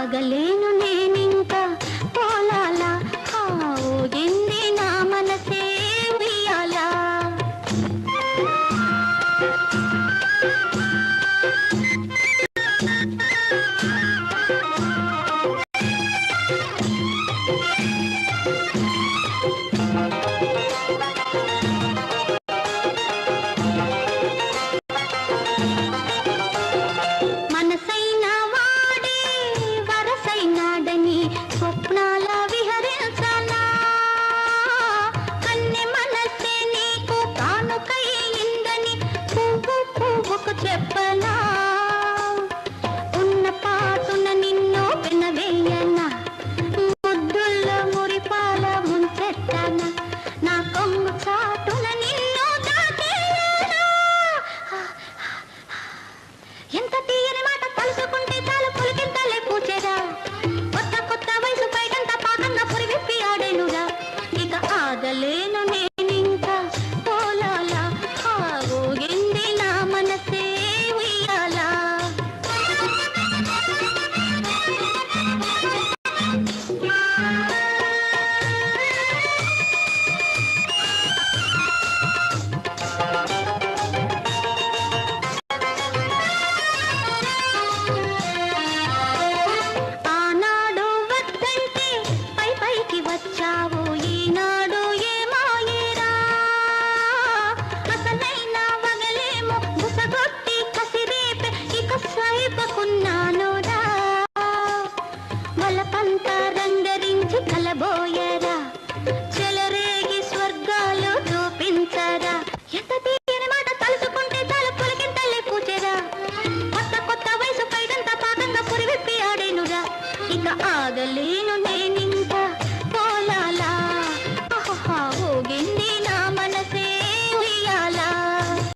ఆగలేను నేనింకా పోలాలా? ఊగింది నా మనసే ఉయ్యాలా? Thank